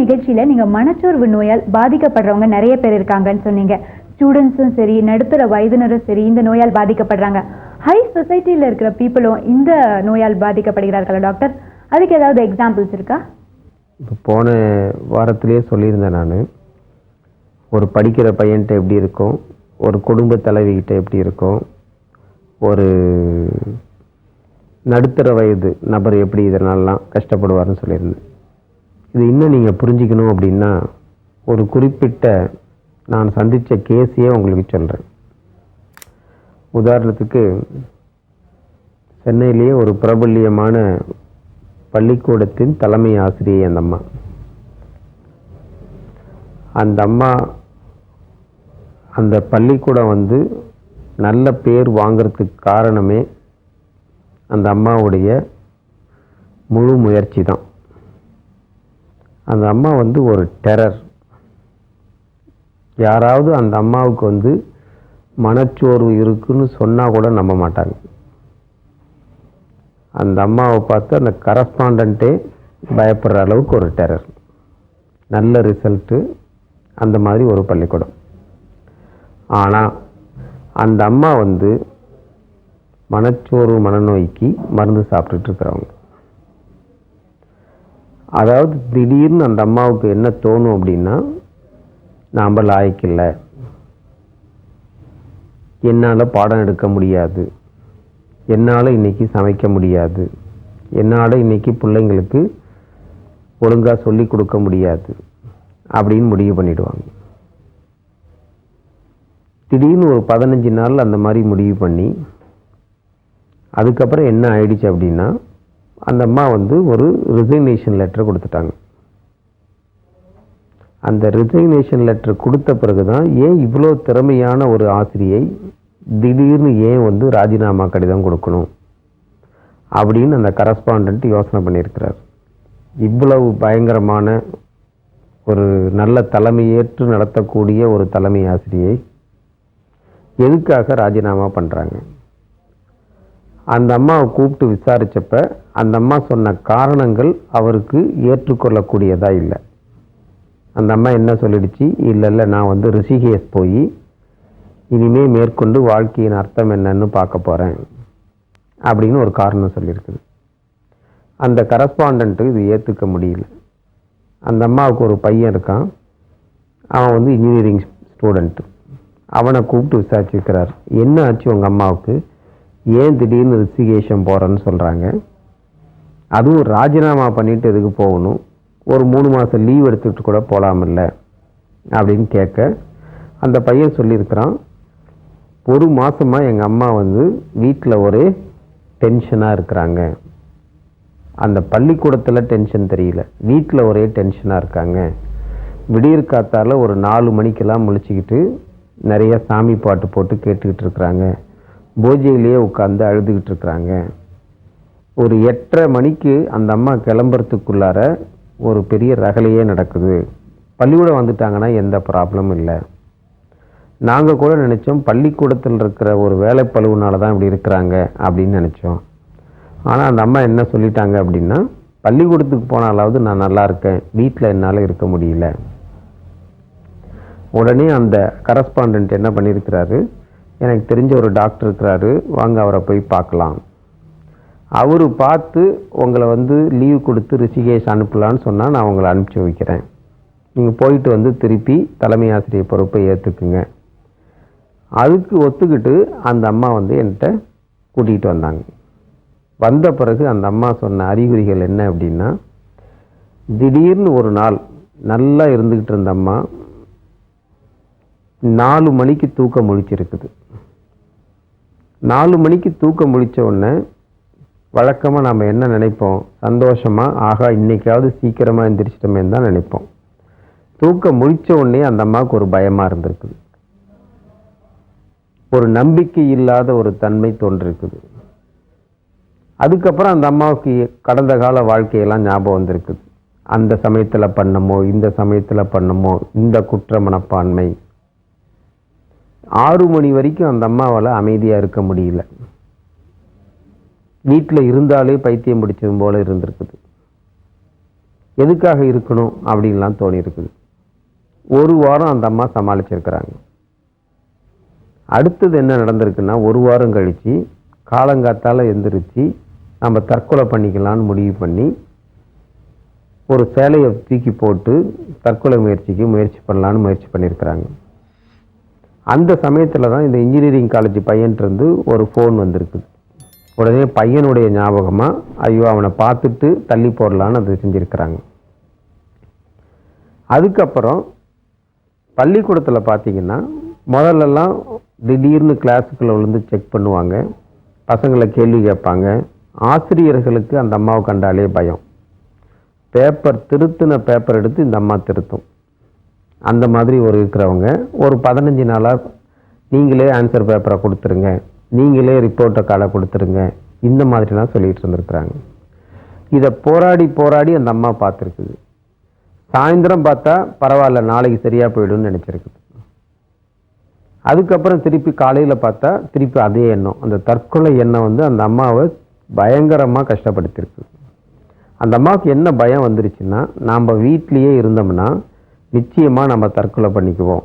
நிகழ்ச்சியில நீங்க மனச்சோர்வு நோயால் பாதிக்கப்படுறவங்க நிறைய பேர் இருக்காங்கன்னு சொன்னீங்க. ஸ்டூடெண்ட்ஸும் சரி நடுத்தர வயதினரும் சரி இந்த நோயால் பாதிக்கப்படுறாங்க. ஹை சொசைட்டியில் இருக்கிற பீப்புளும் இந்த நோயால் பாதிக்கப்படுகிறார்களா டாக்டர் அதுக்கு ஏதாவது எக்ஸாம்பிள்ஸ் இருக்கா? இப்போ போன வாரத்திலேயே சொல்லியிருந்தேன் நான். ஒரு படிக்கிற பையன்கிட்ட எப்படி இருக்கும்? ஒரு குடும்ப தலைவிகிட்ட எப்படி இருக்கும்? ஒரு நடுத்தர வயது நபர் எப்படி இதனாலலாம் கஷ்டப்படுவார்னு சொல்லியிருந்தேன். இது இன்னும் நீங்கள் புரிஞ்சிக்கணும் அப்படின்னா ஒரு குறிப்பிட்ட நான் சந்தித்த கேஸையே உங்களுக்கு சொல்கிறேன் உதாரணத்துக்கு சென்னையிலேயே ஒரு பிரபல்யமான பள்ளிக்கூடத்தின் தலைமை ஆசிரியை அந்த அம்மா. அந்த அம்மா அந்த பள்ளிக்கூடம் வந்து நல்ல பேர் வாங்கிறதுக்கு காரணமே அந்த அம்மாவுடைய முழு முயற்சி தான். அந்த அம்மா வந்து ஒரு டெரர் யாராவது அந்த அம்மாவுக்கு வந்து மனச்சோர்வு இருக்குன்னு சொன்னால் கூட நம்ப மாட்டாங்க. அந்த அம்மாவை பார்த்து அந்த கரஸ்பாண்டண்ட்டே பயப்படுற அளவுக்கு ஒரு டெரர் நல்ல ரிசல்ட்டு அந்த மாதிரி ஒரு பள்ளிக்கூடம். ஆனால் அந்த அம்மா வந்து மனச்சோர்வு மனநோய்க்கு மருந்து சாப்பிட்டுட்டு இருக்கிறவங்க. அதாவது திடீர்னு அந்த அம்மாவுக்கு என்ன தோணும் அப்படின்னா நாம் லாய்க்கில்லை. என்னால் பாடம் எடுக்க முடியாது. என்னால் இன்னைக்கு சமைக்க முடியாது. என்னால் இன்னைக்கு பிள்ளைங்களுக்கு ஒழுங்காக சொல்லி கொடுக்க முடியாது. அப்படின்னு முடிவு பண்ணிவிடுவாங்க திடீர்னு ஒரு பதினஞ்சு நாள் அந்த மாதிரி முடிவு பண்ணி அதுக்கப்புறம் என்ன ஆயிடுச்சு அப்படின்னா அந்த அம்மா வந்து ஒரு ரிசைனேஷன் லெட்டர் கொடுத்துட்டாங்க. அந்த ரிசைனேஷன் லெட்டர் கொடுத்த பிறகு தான் ஏன் இவ்வளோ திறமையான ஒரு ஆசிரியை திடீர்னு ஏன் வந்து ராஜினாமா கடிதம் கொடுக்கணும் அப்படின்னு அந்த கரஸ்பாண்ட் யோசனை பண்ணியிருக்கிறார். இவ்வளவு பயங்கரமான ஒரு நல்ல தலைமையேற்று நடத்தக்கூடிய ஒரு தலைமை ஆசிரியை எதுக்காக ராஜினாமா பண்ணுறாங்க அந்த அம்மாவை கூப்பிட்டு விசாரித்தப்ப அந்த அம்மா சொன்ன காரணங்கள் அவருக்கு ஏற்றுக்கொள்ளக்கூடியதாக இல்லை. அந்த அம்மா என்ன சொல்லிடுச்சு? இல்லை இல்லை நான் வந்து ரிஷிகேஷ் போய் இனிமே மேற்கொண்டு வாழ்க்கையின் அர்த்தம் என்னன்னு பார்க்க போகிறேன் அப்படின்னு ஒரு காரணம் சொல்லியிருக்குது. அந்த கரஸ்பாண்டண்ட்டு இது ஏற்றுக்க முடியல. அந்த அம்மாவுக்கு ஒரு பையன் இருக்கான். அவன் வந்து இன்ஜினியரிங் ஸ்டூடெண்ட்டு அவனை கூப்பிட்டு விசாரிச்சிருக்கிறார். என்ன ஆச்சு உங்கள் அம்மாவுக்கு? ஏன் திடீர்னு ரிஷிகேஷம் போகிறேன்னு சொல்கிறாங்க அதுவும் ராஜினாமா பண்ணிட்டு எதுக்கு போகணும்? ஒரு மூணு மாதம் லீவ் எடுத்துக்கிட்டு கூட போகலாமில்ல அப்படின்னு கேட்க அந்த பையன் சொல்லியிருக்கிறான். ஒரு மாதமாக எங்கள் அம்மா வந்து வீட்டில் ஒரே டென்ஷனாக இருக்கிறாங்க. அந்த பள்ளிக்கூடத்தில் டென்ஷன் தெரியல. வீட்டில் ஒரே டென்ஷனாக இருக்காங்க. விடியற் காத்தால் ஒரு நாலு மணிக்கெல்லாம் முழிச்சிக்கிட்டு நிறைய சாமி பாட்டு போட்டு கேட்டுக்கிட்டு இருக்கிறாங்க. பூஜையிலேயே உட்காந்து அழுதுகிட்டு இருக்கிறாங்க. ஒரு எட்டரை மணிக்கு அந்த அம்மா கிளம்புறதுக்குள்ளார ஒரு பெரிய ரகலையே நடக்குது. பள்ளிக்கூடம் வந்துட்டாங்கன்னா எந்த ப்ராப்ளமும் இல்லை. நாங்கள் கூட நினச்சோம் பள்ளிக்கூடத்தில் இருக்கிற ஒரு வேலைப்பழுவுனால தான் இப்படி இருக்கிறாங்க அப்படின்னு நினச்சோம். ஆனால் அந்த அம்மா என்ன சொல்லிட்டாங்க அப்படின்னா பள்ளிக்கூடத்துக்கு போனாலாவது நான் நல்லா இருக்கேன். வீட்டில் என்னால் இருக்க முடியல. உடனே அந்த கரஸ்பாண்டன்ட் என்ன பண்ணியிருக்கிறாரு? எனக்கு தெரிஞ்ச ஒரு டாக்டர் இருக்கிறாரு. வாங்க அவரை போய் பார்க்கலாம். அவர் பார்த்து உங்களை வந்து லீவ் கொடுத்து ரிஷிகேஷ் அனுப்பலான்னு சொன்னால் நான் உங்களை அனுப்பிச்சி வைக்கிறேன். நீங்கள் போயிட்டு வந்து திருப்பி தலைமை ஆசிரியர் பொறுப்பை ஏற்றுக்குங்க அதுக்கு ஒத்துக்கிட்டு அந்த அம்மா வந்து என்கிட்ட கூட்டிகிட்டு வந்தாங்க. வந்த பிறகு அந்த அம்மா சொன்ன அறிகுறிகள் என்ன அப்படின்னா திடீர்னு ஒரு நாள் நல்லா இருந்துக்கிட்டு இருந்த அம்மா நாலு மணிக்கு தூக்கம் முழிச்சிருக்குது. நாலு மணிக்கு தூக்கம் முடித்த உடனே வழக்கமாக நம்ம என்ன நினைப்போம்? சந்தோஷமாக ஆகா இன்றைக்காவது சீக்கிரமாக எந்திரிச்சிட்டோமே தான் நினைப்போம். தூக்கம் முடித்த உடனே அந்த அம்மாவுக்கு ஒரு பயமாக இருந்திருக்குது. ஒரு நம்பிக்கை இல்லாத ஒரு தன்மை தோன்றிருக்குது. அதுக்கப்புறம் அந்த அம்மாவுக்கு கடந்த கால வாழ்க்கையெல்லாம் ஞாபகம் வந்திருக்குது. அந்த சமயத்தில் பண்ணமோ இந்த சமயத்தில் பண்ணமோ இந்த குற்ற மனப்பான்மை ஆறு மணி வரைக்கும் அந்த அம்மாவால் அமைதியாக இருக்க முடியல. வீட்டில் இருந்தாலே பைத்தியம் பிடிச்சது போல் இருந்திருக்குது. எதுக்காக இருக்கணும் அப்படின்லாம் தோணி இருக்குது ஒரு வாரம் அந்த அம்மா சமாளிச்சிருக்கிறாங்க. அடுத்தது என்ன நடந்திருக்குன்னா ஒரு வாரம் கழித்து காலங்காத்தால் எந்திரிச்சு நம்ம தற்கொலை பண்ணிக்கலாம்னு முடிவு பண்ணி ஒரு சேலையை தூக்கி போட்டு தற்கொலை முயற்சிக்கு முயற்சி பண்ணலான்னு முயற்சி பண்ணியிருக்கிறாங்க அந்த சமயத்தில் தான் இந்த இன்ஜினியரிங் காலேஜ் பையன்ட்டு ஒரு ஃபோன் வந்திருக்குது உடனே பையனுடைய ஞாபகமாக ஐயோ அவனை பார்த்துட்டு தள்ளி போடலான்னு அதை செஞ்சுருக்கிறாங்க. அதுக்கப்புறம் பள்ளிக்கூடத்தில் பார்த்தீங்கன்னா முதல்லலாம் திடீர்னு கிளாஸுக்குள்ள விழுந்து செக் பண்ணுவாங்க. பசங்களை கேள்வி கேட்பாங்க. ஆசிரியர்களுக்கு அந்த அம்மாவை கண்டாலே பயம். பேப்பர் திருத்தின பேப்பர் எடுத்து இந்த அம்மா திருத்தும். அந்த மாதிரி ஒரு இருக்கிறவங்க ஒரு பதினஞ்சு நாளாக நீங்களே ஆன்சர் பேப்பரை கொடுத்துருங்க. நீங்களே ரிப்போர்ட்டை காலை கொடுத்துருங்க. இந்த மாதிரிலாம் சொல்லிகிட்டு இருந்திருக்கிறாங்க. இதை போராடி போராடி அந்த அம்மா பார்த்துருக்குது. சாயந்தரம் பார்த்தா பரவாயில்ல நாளைக்கு சரியாக போயிடும்னு நினச்சிருக்குது. அதுக்கப்புறம் திருப்பி காலையில் பார்த்தா திருப்பி அதே எண்ணம். அந்த தற்கொலை எண்ணம் வந்து அந்த அம்மாவை பயங்கரமாக கஷ்டப்படுத்தியிருக்கு. அந்த அம்மாவுக்கு என்ன பயம் வந்துருச்சுன்னா நாம் வீட்லேயே இருந்தோம்னா நிச்சயமாக நம்ம தற்கொலை பண்ணிக்குவோம்.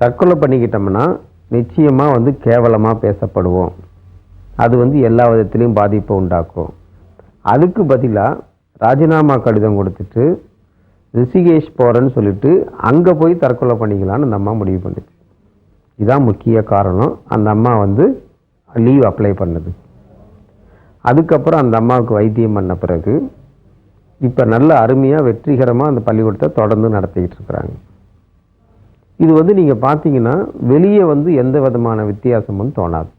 தற்கொலை பண்ணிக்கிட்டோம்னா நிச்சயமாக வந்து கேவலமாக பேசப்படுவோம். அது வந்து எல்லா விதத்துலேயும் பாதிப்பை உண்டாக்கும். அதுக்கு பதிலாக ராஜினாமா கடிதம் கொடுத்துட்டு ரிஷிகேஷ் போகிறேன்னு சொல்லிட்டு அங்கே போய் தற்கொலை பண்ணிக்கலான்னு அந்த அம்மா முடிவு பண்ணுச்சு. இதுதான் முக்கிய காரணம். அந்த அம்மா வந்து லீவ் அப்ளை பண்ணது. அதுக்கப்புறம் அந்த அம்மாவுக்கு வைத்தியம் பண்ண பிறகு இப்போ நல்ல அருமையாக வெற்றிகரமாக அந்த பள்ளிக்கூடத்தை தொடர்ந்து நடத்திக்கிட்டு இருக்கிறாங்க. இது வந்து நீங்கள் பார்த்தீங்கன்னா வெளியே வந்து எந்த விதமான வித்தியாசமும் தோணாது.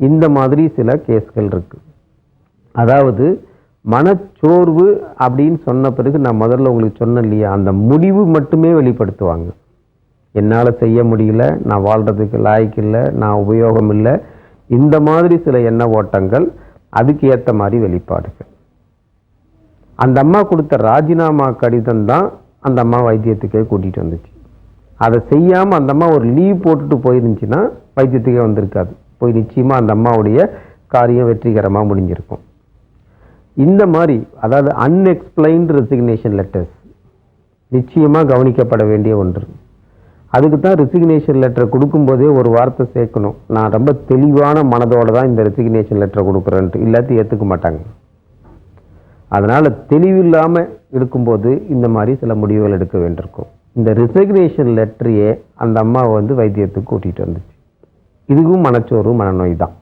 இந்த மாதிரி சில கேஸ்கள் இருக்குது அதாவது மனச்சோர்வு அப்படின்னு சொன்ன பிறகு நான் முதல்ல உங்களுக்கு சொன்னேன் இல்லையா அந்த முடிவு மட்டுமே வெளிப்படுத்துவாங்க. என்னால் செய்ய முடியல நான் வாழ்கிறதுக்கு லாய்க்கு இல்லை நான் உபயோகம் இல்லை. இந்த மாதிரி சில எண்ண ஓட்டங்கள் அதுக்கு ஏற்ற மாதிரி வெளிப்பாடுகள். அந்த அம்மா கொடுத்த ராஜினாமா கடிதம் தான் அந்த அம்மா வைத்தியத்துக்கே கூட்டிகிட்டு வந்துச்சு. அதை செய்யாமல் அந்த அம்மா ஒரு லீவ் போட்டுட்டு போயிருந்துச்சுன்னா வைத்தியத்துக்கே வந்திருக்காது. போய் நிச்சயமாக அந்த அம்மாவுடைய காரியம் வெற்றிகரமாக முடிஞ்சிருக்கும். இந்த மாதிரி அதாவது அன்எக்ஸ்பிளைன்டு ரெசிக்னேஷன் லெட்டர்ஸ் நிச்சயமாக கவனிக்கப்பட வேண்டிய ஒன்று. அதுக்கு தான் ரெசிக்னேஷன் லெட்டர் கொடுக்கும்போதே ஒரு வார்த்தை சேர்க்கணும். நான் ரொம்ப தெளிவான மனதோட தான் இந்த ரெசிக்னேஷன் லெட்டரை கொடுக்குறேன்ட்டு. இல்லாத்தையும் ஏற்றுக்க மாட்டாங்க. அதனால் தெளிவில்லாமல் இருக்கும்போது இந்த மாதிரி சில முடிவுகள் எடுக்க வேண்டியிருக்கும். இந்த ரிசக்னேஷன் லெட்டரையே அந்த அம்மாவை வந்து வைத்தியத்துக்கு கூட்டிகிட்டு வந்துச்சு. இதுவும் மனச்சோறு மனநோய் தான்.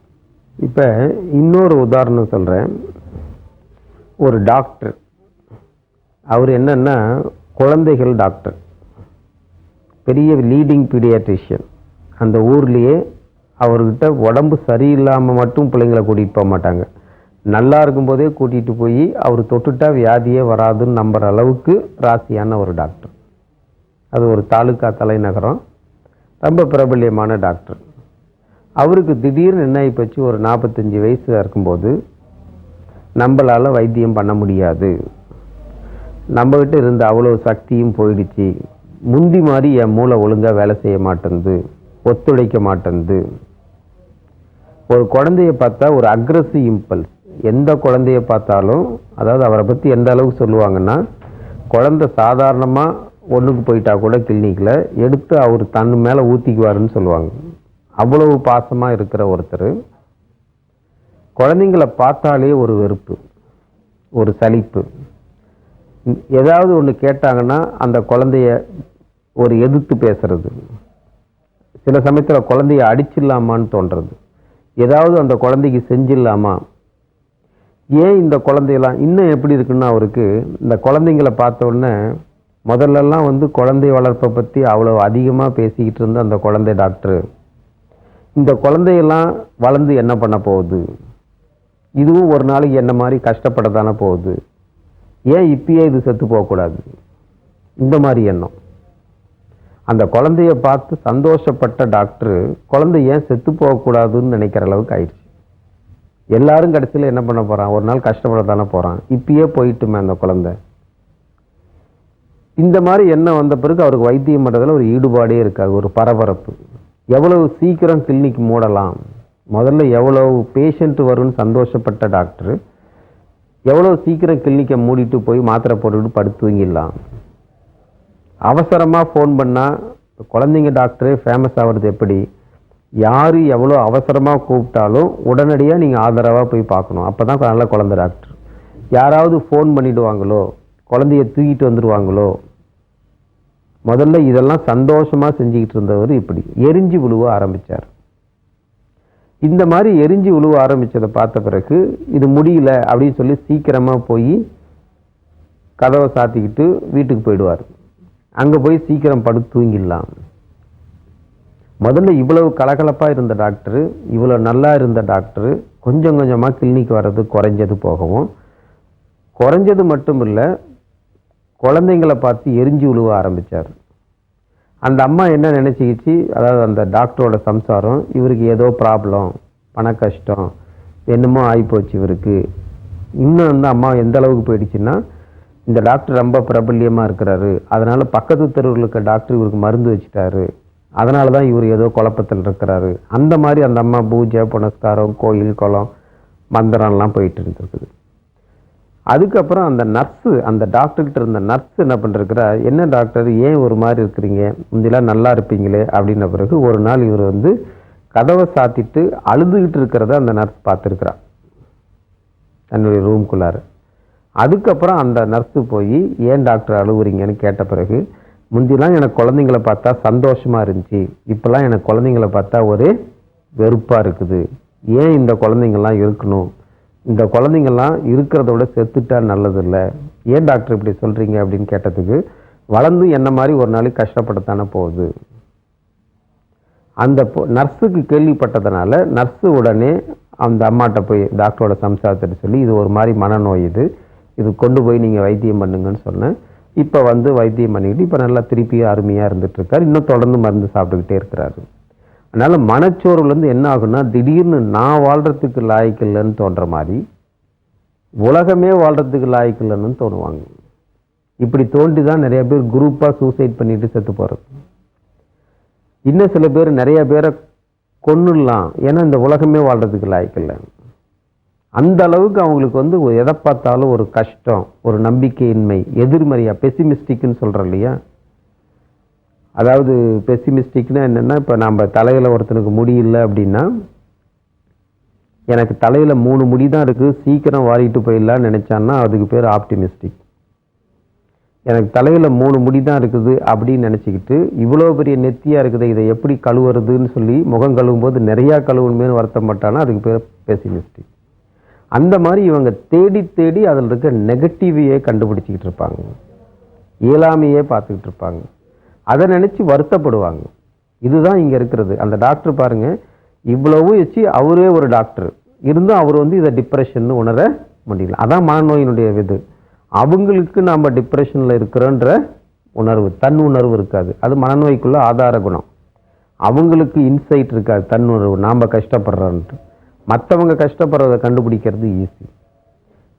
இப்போ இன்னொரு உதாரணம் சொல்கிறேன் ஒரு டாக்டர் அவர் என்னென்னா குழந்தைகள் டாக்டர் பெரிய லீடிங் பீடியாட்ரிஷியன் அந்த ஊர்லேயே அவர்கிட்ட உடம்பு சரியில்லாமல் மட்டும் பிள்ளைங்களை கூட்டிகிட்டு போக மாட்டாங்க. நல்லா இருக்கும்போதே கூட்டிகிட்டு போய் அவர் தொட்டுட்டா வியாதியே வராதுன்னு நம்புற அளவுக்கு ராசியான ஒரு டாக்டர். அது ஒரு தாலுக்கா தலைநகரம் ரொம்ப பிரபல்யமான டாக்டர். அவருக்கு திடீர்னு என்ன ஆகிப்போச்சு ஒரு நாற்பத்தஞ்சு வயசு இருக்கும்போது நம்மளால் வைத்தியம் பண்ண முடியாது. நம்மக்கிட்ட இருந்த அவ்வளோ சக்தியும் போயிடுச்சு. முந்தி மாதிரி என் மூளை ஒழுங்காக வேலை செய்ய மாட்டேங்குது ஒத்துழைக்க மாட்டேங்குது ஒரு குழந்தைய பார்த்தா ஒரு அக்ரஸிவ் இம்பல்ஸ் எந்த குழந்தைய பார்த்தாலும் அதாவது அவரை பற்றி எந்த அளவுக்கு சொல்லுவாங்கன்னா குழந்தை சாதாரணமாக ஒன்றுக்கு போயிட்டா கூட கிளினிக்கில் எடுத்து அவர் தன் மேலே ஊற்றிக்குவாருன்னு சொல்லுவாங்க. அவ்வளவு பாசமாக இருக்கிற ஒருத்தர் குழந்தைங்களை பார்த்தாலே ஒரு வெறுப்பு ஒரு சலிப்பு. ஏதாவது ஒன்று கேட்டாங்கன்னா அந்த குழந்தைய ஒரு எதிர்த்து பேசுறது. சில சமயத்தில் குழந்தைய அடிச்சிடலாமான்னு தோன்றது. ஏதாவது அந்த குழந்தைக்கு செஞ்சிடலாமா? ஏன் இந்த குழந்தையெல்லாம் இன்னும் எப்படி இருக்குன்னா அவருக்கு இந்த குழந்தைங்களை பார்த்த உடனே முதல்லலாம் வந்து குழந்தை வளர்ப்பை பற்றி அவ்வளோ அதிகமாக பேசிக்கிட்டு இருந்த அந்த குழந்தை டாக்டர். இந்த குழந்தையெல்லாம் வளர்ந்து என்ன பண்ண போகுது? இதுவும் ஒரு நாளைக்கு என்ன மாதிரி கஷ்டப்பட தானே போகுது? ஏன் இப்பயே இது செத்து போகக்கூடாது? இந்த மாதிரி எண்ணம். அந்த குழந்தைய பார்த்து சந்தோஷப்பட்ட டாக்டர் குழந்தை ஏன் செத்து போகக்கூடாதுன்னு நினைக்கிற அளவுக்கு ஆயிடுச்சு. எல்லாரும் கடைசியில் என்ன பண்ண போகிறான் ஒரு நாள் கஷ்டப்பட தானே போகிறான் இப்பயே போயிட்டுமே அந்த குழந்தை. இந்த மாதிரி எண்ணம் வந்த பிறகு அவருக்கு வைத்தியம் பண்ணுறதுல ஒரு ஈடுபாடே இருக்காது ஒரு பரபரப்பு. எவ்வளவு சீக்கிரம் கிளினிக் மூடலாம்? முதல்ல எவ்வளவு பேஷண்ட் வரும்னு சந்தோஷப்பட்ட டாக்டர் எவ்வளோ சீக்கிரம் கிளினிக்கை மூடிட்டு போய் மாத்திரை போட்டுக்கிட்டு படுத்து தூங்கிடலாம். அவசரமாக ஃபோன் பண்ணால் குழந்தைங்க டாக்டரே ஃபேமஸ் ஆகிறது எப்படி? யார் எவ்வளோ அவசரமாக கூப்பிட்டாலும் உடனடியாக நீங்கள் ஆதரவாக போய் பார்க்கணும். அப்போ தான் நல்ல குழந்த டாக்டர். யாராவது ஃபோன் பண்ணிவிடுவாங்களோ குழந்தைய தூக்கிட்டு வந்துடுவாங்களோ முதல்ல இதெல்லாம் சந்தோஷமாக செஞ்சுக்கிட்டு இருந்தவர் இப்படி. எரிஞ்சு விழுவ ஆரம்பித்தார் இந்த மாதிரி எரிஞ்சு விழுவ ஆரம்பிச்சதை பார்த்த பிறகு இது முடியல அப்படின்னு சொல்லி சீக்கிரமாக போய் கதவை சாத்திக்கிட்டு வீட்டுக்கு போயிடுவார். அங்கே போய் சீக்கிரம் படுத்து தூங்கிடலாம். முதல்ல இவ்வளவு கலகலப்பாக இருந்த டாக்டரு இவ்வளோ நல்லா இருந்த டாக்டரு கொஞ்சம் கொஞ்சமாக கிளினிக் வர்றது குறைஞ்சது போகவும் குறைஞ்சது மட்டும் இல்லை குழந்தைங்களை பார்த்து எரிஞ்சு விழுவ ஆரம்பித்தார் அந்த அம்மா என்ன நினச்சிக்கிச்சு? அதாவது அந்த டாக்டரோட சம்சாரம் இவருக்கு ஏதோ ப்ராப்ளம் பண கஷ்டம் என்னமோ ஆகிப்போச்சு இவருக்கு. இன்னும் வந்து அம்மா எந்த அளவுக்கு போயிடுச்சுன்னா இந்த டாக்டர் ரொம்ப பிரபல்யமாக இருக்கிறாரு. அதனால் பக்கத்து தெருவில் இருக்க டாக்டர் இவருக்கு மருந்து வச்சுட்டாரு. அதனால தான் இவர் ஏதோ குழப்பத்தில் இருக்கிறாரு. அந்த மாதிரி அந்த அம்மா பூஜை புனஸ்காரம் கோயில் குளம் மந்திரம்லாம் போயிட்டு இருந்துருக்குது. அதுக்கப்புறம் அந்த நர்ஸு அந்த டாக்டர்கிட்ட இருந்த நர்ஸ் என்ன பண்ணிருக்கிறா என்ன டாக்டர் ஏன் ஒரு மாதிரி இருக்கிறீங்க? முந்திலாம் நல்லா இருப்பீங்களே அப்படின்ன பிறகு ஒரு நாள் இவர் வந்து கதவை சாத்திட்டு அழுதுகிட்டு இருக்கிறத அந்த நர்ஸ் பார்த்துருக்குறா தன்னுடைய ரூம்குள்ளார. அதுக்கப்புறம் அந்த நர்ஸு போய் ஏன் டாக்டர் அழுகுறீங்கன்னு கேட்ட பிறகு முந்திலாம் எனக்கு குழந்தைங்கள பார்த்தா சந்தோஷமாக இருந்துச்சு. இப்போல்லாம் எனக்கு குழந்தைங்கள பார்த்தா ஒரு வெறுப்பாக இருக்குது. ஏன் இந்த குழந்தைங்கள்லாம் இருக்கணும்? இந்த குழந்தைங்கள்லாம் இருக்கிறத விட செத்துட்டா நல்லதில்லை. ஏன் டாக்டர் இப்படி சொல்கிறீங்க அப்படின்னு கேட்டதுக்கு வளர்ந்து என்ன மாதிரி ஒரு நாளைக்கு கஷ்டப்படத்தானே போகுது. அந்த நர்ஸுக்கு கேள்விப்பட்டதுனால நர்ஸு உடனே அந்த அம்மாட்ட போய் டாக்டரோட சம்சாரத்தை சொல்லி இது ஒரு மாதிரி மனநோய் இது. இது கொண்டு போய் நீங்கள் வைத்தியம் பண்ணுங்கன்னு சொன்னேன். இப்போ வந்து வைத்தியம் பண்ணிக்கிட்டு இப்போ நல்லா திருப்பி அருமையாக இருந்துகிட்ருக்கார் இன்னும் தொடர்ந்து மருந்து சாப்பிட்டுக்கிட்டே இருக்கிறாரு. அதனால் மனச்சோர்வுலேருந்து என்ன ஆகும்னா திடீர்னு நான் வாழ்கிறதுக்கு லாய்க்கில்லைன்னு தோன்ற மாதிரி உலகமே வாழ்கிறதுக்கு லாய்க்கில்லைன்னு தோணுவாங்க. இப்படி தோண்டி தான் நிறைய பேர் குரூப்பாக சூசைட் பண்ணிட்டு செத்து போகிறது இன்னும் சில பேர் நிறைய பேரை கொன்னுடலாம். ஏன்னா இந்த உலகமே வாழ்கிறதுக்கு லாய்க்கில்லைன்னு அந்த அளவுக்கு அவங்களுக்கு வந்து எதை பார்த்தாலும் ஒரு கஷ்டம் ஒரு நம்பிக்கையின்மை எதிர்மறையாக பெசிமிஸ்டிக்னு சொல்கிறோம் இல்லையா? அதாவது பெசிமிஸ்டிக்னா என்னென்னா இப்போ நம்ம தலையில் ஒருத்தனுக்கு முடி இல்லை அப்படின்னா எனக்கு தலையில் மூணு முடி தான் இருக்குது சீக்கிரம் வாரிட்டு போயிடலான்னு நினச்சான்னா அதுக்கு பேர் ஆப்டிமிஸ்டிக் எனக்கு தலையில் மூணு முடி தான் இருக்குது அப்படின்னு நினச்சிக்கிட்டு இவ்வளோ பெரிய நெத்தியாக இருக்குது இதை எப்படி கழுவுறதுன்னு சொல்லி முகம் கழுவும் போது நிறையா கழுவணுமேனு வருத்தப்பட்டானா அதுக்கு பேர் பெசிமிஸ்டிக் அந்த மாதிரி இவங்க தேடி தேடி அதில் இருக்க நெகட்டிவையே கண்டுபிடிச்சிக்கிட்டு இருப்பாங்க. இயலாமையே பார்த்துக்கிட்டு இருப்பாங்க. அதை நினச்சி வருத்தப்படுவாங்க. இதுதான் இங்கே இருக்கிறது. அந்த டாக்டர் பாருங்க இவ்வளவும் வச்சு அவரே ஒரு டாக்டர் இருந்தும் அவர் வந்து இதை டிப்ரெஷன் உணர முடியல. அதான் மனநோயினுடைய இது அவங்களுக்கு நாம் டிப்ரெஷனில் இருக்கிறோன்ற உணர்வு தன் உணர்வு இருக்காது. அது மனநோய்க்குள்ள ஆதார குணம். அவங்களுக்கு இன்சைட் இருக்காது தன் உணர்வு. நாம் கஷ்டப்படுறோன்ட்டு. மற்றவங்க கஷ்டப்படுறதை கண்டுபிடிக்கிறது ஈஸி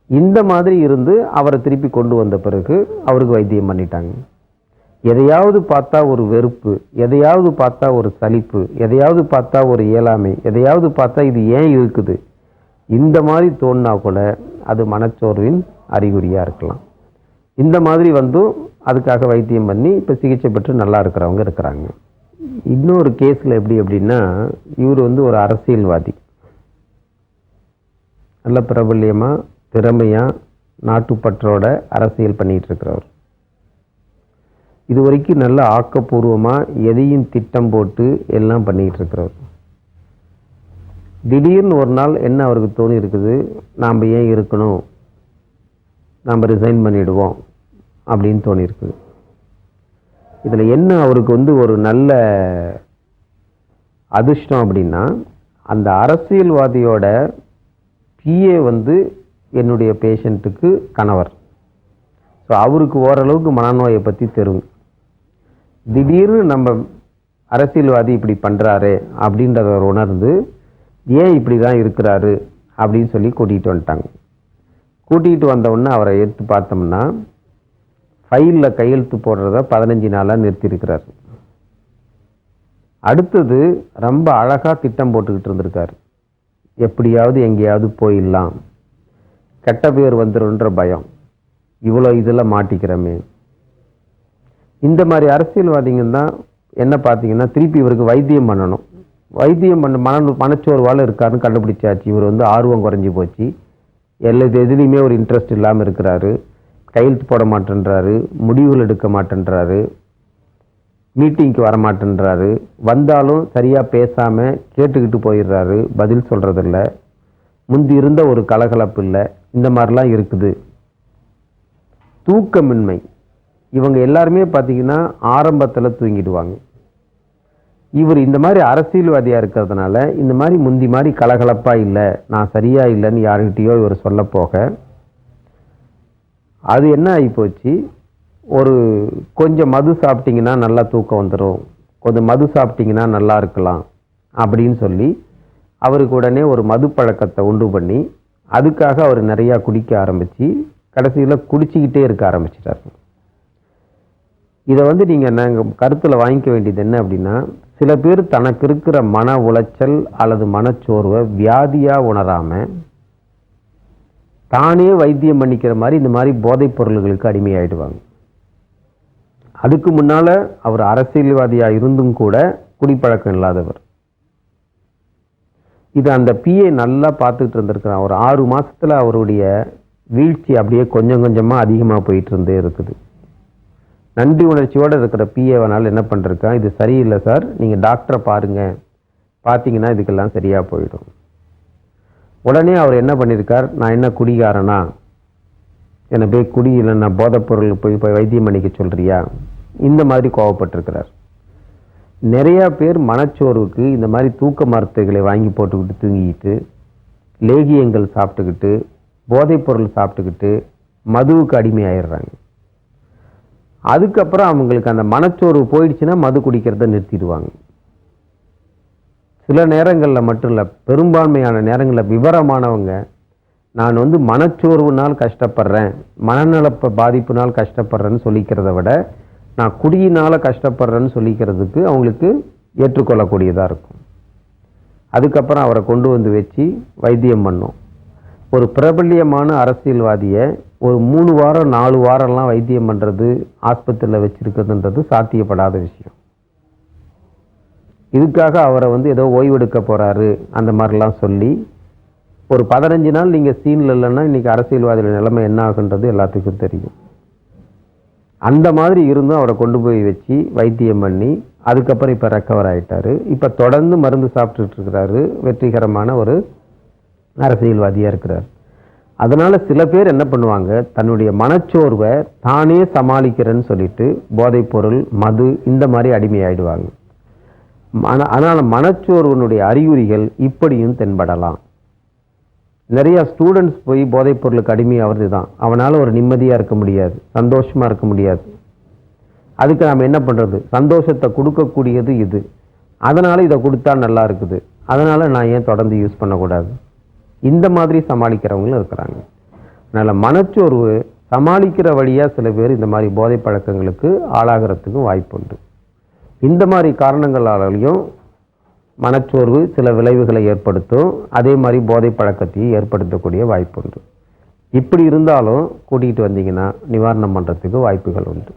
இந்த மாதிரி இருந்து அவரை திருப்பி கொண்டு வந்த பிறகு அவருக்கு வைத்தியம் பண்ணிட்டாங்க. எதையாவது பார்த்தா ஒரு வெறுப்பு எதையாவது பார்த்தா ஒரு சலிப்பு எதையாவது பார்த்தா ஒரு இயலாமை எதையாவது பார்த்தா இது ஏன் இருக்குது இந்த மாதிரி தோணுனா கூட அது மனச்சோர்வின் அறிகுறியாக இருக்கலாம். இந்த மாதிரி வந்து அதுக்காக வைத்தியம் பண்ணி இப்போ சிகிச்சை பெற்று நல்லா இருக்கிறவங்க இருக்கிறாங்க. இன்னொரு கேஸில் எப்படி அப்படின்னா இவர் வந்து ஒரு அரசியல்வாதி. நல்ல பிரபல்யமாக திறமையாக நாட்டுப்பற்றோட அரசியல் பண்ணிகிட்டு இருக்கிறவர் இது வரைக்கும் நல்ல ஆக்கப்பூர்வமாக எதையும் திட்டம் போட்டு எல்லாம் பண்ணிகிட்டு இருக்கிறவர் திடீர்னு ஒரு நாள் என்ன அவருக்கு தோணி இருக்குது நாம் ஏன் இருக்கணும்? நாம் ரிசைன் பண்ணிடுவோம். அப்படின்னு தோணியிருக்குது. இதில் என்ன அவருக்கு வந்து ஒரு நல்ல அதிர்ஷ்டம் அப்படின்னா அந்த அரசியல்வாதியோட பிஏ வந்து என்னுடைய பேஷண்ட்டுக்கு கணவர். ஸோ அவருக்கு ஓரளவுக்கு மனநோயை பற்றி தெரியும். திடீர்னு நம்ம அரசியல்வாதி இப்படி பண்ணுறாரு அப்படின்றத உணர்ந்து ஏன் இப்படி தான் இருக்கிறாரு அப்படின்னு சொல்லி கூட்டிகிட்டு வந்துட்டாங்க. கூட்டிகிட்டு வந்தவுடனே அவரை எடுத்து பார்த்தோம்னா ஃபைலில் கையெழுத்து போடுறத பதினஞ்சு நாளாக நிறுத்தியிருக்கிறார். அடுத்தது ரொம்ப அழகாக திட்டம் போட்டுக்கிட்டு இருந்திருக்காரு. எப்படியாவது எங்கேயாவது போயிடலாம். கெட்ட பேர் வந்துருன்ற பயம். இவ்வளோ இதில் மாட்டிக்கிறோமே. இந்த மாதிரி அரசியல்வாதிங்க தான் என்ன பார்த்தீங்கன்னா திருப்பி இவருக்கு வைத்தியம் பண்ணணும். வைத்தியம் பண்ண மன மனச்சோர்வால் இருக்காருன்னு கண்டுபிடிச்சாச்சு. இவர் வந்து ஆர்வம் குறைஞ்சி போச்சு. எல்லா எதுலேயுமே ஒரு இன்ட்ரெஸ்ட் இல்லாமல் இருக்கிறாரு. கையெழுத்து போட மாட்டேன்றாரு. முடிவுகள் எடுக்க மாட்டேன்றாரு. மீட்டிங்க்கு வரமாட்டேன்றாரு. வந்தாலும் சரியாக பேசாமல் கேட்டுக்கிட்டு போயிடுறாரு. பதில் சொல்கிறதில்ல முந்தி இருந்த ஒரு கலகலப்பு இல்லை. இந்த மாதிரிலாம் இருக்குது. தூக்கமின்மை. இவங்க எல்லாருமே பார்த்திங்கன்னா ஆரம்பத்தில் தூங்கிடுவாங்க. இவர் இந்த மாதிரி அரசியல்வாதியாக இருக்கிறதுனால இந்த மாதிரி முந்தி மாதிரி கலகலப்பாக இல்லை. நான் சரியாக இல்லைன்னு யாருக்கிட்டேயோ இவர் சொல்ல போக. அது என்ன ஆகிப்போச்சு ஒரு கொஞ்சம் மது சாப்பிட்டிங்கன்னா நல்லா தூக்கம் வந்துடும் கொஞ்சம் மது சாப்பிட்டிங்கன்னா நல்லா இருக்கலாம் அப்படின்னு சொல்லி அவருக்கு உடனே ஒரு மது பழக்கத்தை உண்டு பண்ணி அதுக்காக அவர் நிறையா குடிக்க ஆரம்பித்து கடைசியில் குடிச்சிக்கிட்டே இருக்க ஆரம்பிச்சிட்டார். இதை வந்து நீங்கள் நாங்கள் கருத்தில் வாங்கிக்க வேண்டியது என்ன அப்படின்னா சில பேர் தனக்கு இருக்கிற மன உளைச்சல் அல்லது மனச்சோர்வை வியாதியாக உணராமல் தானே வைத்தியம் பண்ணிக்கிற மாதிரி இந்த மாதிரி போதைப் பொருள்களுக்கு அடிமையாயிடுவாங்க. அதுக்கு முன்னால் அவர் அரசியல்வாதியாக இருந்தும் கூட குடிப்பழக்கம் இல்லாதவர். இது அந்த பிஏ நல்லா பார்த்துட்டு இருந்திருக்கிறான். ஒரு ஆறு மாதத்தில் அவருடைய வீழ்ச்சி அப்படியே கொஞ்சம் கொஞ்சமாக அதிகமாக போயிட்டு இருந்தே இருக்குது. நன்றி உணர்ச்சியோடு இருக்கிற பிஏவனால் என்ன பண்ணிருக்கான் இது சரியில்லை சார். நீங்கள் டாக்டரை பாருங்கள் பார்த்தீங்கன்னா இதுக்கெல்லாம் சரியாக போயிடும். உடனே அவர் என்ன பண்ணியிருக்கார் நான் என்ன குடிகாரனா? என்னை போய் குடி நான் போதைப்பொருள் போய் போய் வைத்தியம் பண்ணிக்க சொல்கிறியா இந்த மாதிரி கோவப்பட்டிருக்கிறார். நிறையா பேர் மனச்சோர்வுக்கு இந்த மாதிரி தூக்க மருத்துகளை வாங்கி போட்டுக்கிட்டு தூங்கிக்கிட்டு லேகியங்கள் சாப்பிட்டுக்கிட்டு போதைப்பொருள் சாப்பிட்டுக்கிட்டு மதுவுக்கு அடிமையாயிடுறாங்க. அதுக்கப்புறம் அவங்களுக்கு அந்த மனச்சோர்வு போயிடுச்சுன்னா மது குடிக்கிறத நிறுத்திடுவாங்க. சில நேரங்களில் மட்டும் இல்லை பெரும்பான்மையான நேரங்களில் விவரமானவங்க நான் வந்து மனச்சோர்வுனால் கஷ்டப்படுறேன் மனநல பாதிப்புனால் கஷ்டப்படுறேன்னு சொல்லிக்கிறத விட நான் குடியினால் கஷ்டப்படுறேன்னு சொல்லிக்கிறதுக்கு அவங்களுக்கு ஏற்றுக்கொள்ளக்கூடியதாக இருக்கும். அதுக்கப்புறம் அவரை கொண்டு வந்து வச்சு வைத்தியம் பண்ணோம். ஒரு பிரபல்யமான அரசியல்வாதியை ஒரு மூணு வாரம் நாலு வாரம்லாம் வைத்தியம் பண்ணுறது ஆஸ்பத்திரியில் வச்சுருக்கிறதுன்றது சாத்தியப்படாத விஷயம். இதுக்காக அவரை வந்து ஏதோ ஓய்வெடுக்க போகிறாரு அந்த மாதிரிலாம் சொல்லி ஒரு பதினஞ்சு நாள் நீங்கள் சீனில் இல்லைன்னா இன்னைக்கு அரசியல்வாதியோட நிலைமை என்ன ஆகுன்றது எல்லாத்துக்கும் தெரியும். அந்த மாதிரி இருந்தும் அவரை கொண்டு போய் வச்சு வைத்தியம் பண்ணி அதுக்கப்புறம் இப்போ ரெக்கவர் ஆகிட்டார் இப்போ தொடர்ந்து மருந்து சாப்பிட்டுட்டு இருக்கிறாரு. வெற்றிகரமான ஒரு அரசியல்வாதியாக இருக்கிறார். அதனால் சில பேர் என்ன பண்ணுவாங்க தன்னுடைய மனச்சோர்வை தானே சமாளிக்கிறேன்னு சொல்லிட்டு போதைப்பொருள் மது இந்த மாதிரி அடிமையாயிடுவாங்க. மன அதனால் மனச்சோர்வனுடைய அறிகுறிகள் இப்படியும் தென்படலாம். நிறையா ஸ்டூடெண்ட்ஸ் போய் போதைப் பொருளுக்கு அடிமையாகிறது தான். அவனால் ஒரு நிம்மதியாக இருக்க முடியாது. சந்தோஷமாக இருக்க முடியாது. அதுக்கு நாம் என்ன பண்ணுறது சந்தோஷத்தை கொடுக்கக்கூடியது இது. அதனால் இதை கொடுத்தா நல்லா இருக்குது. அதனால் நான் ஏன் தொடர்ந்து யூஸ் பண்ணக்கூடாது? இந்த மாதிரி சமாளிக்கிறவங்களும் இருக்கிறாங்க. அதனால் மனச்சோர்வு சமாளிக்கிற வழியாக சில பேர் இந்த மாதிரி போதை பழக்கங்களுக்கு ஆளாகிறதுக்கும் வாய்ப்புண்டு. இந்த மாதிரி காரணங்களாலையும் மனச்சோர்வு சில விளைவுகளை ஏற்படுத்தும். அதே மாதிரி போதை பழக்கத்தையும் ஏற்படுத்தக்கூடிய வாய்ப்புண்டு. இப்படி இருந்தாலும் கூட்டிகிட்டு வந்தீங்கன்னா நிவாரணம் பண்ணுறதுக்கு வாய்ப்புகள் உண்டு.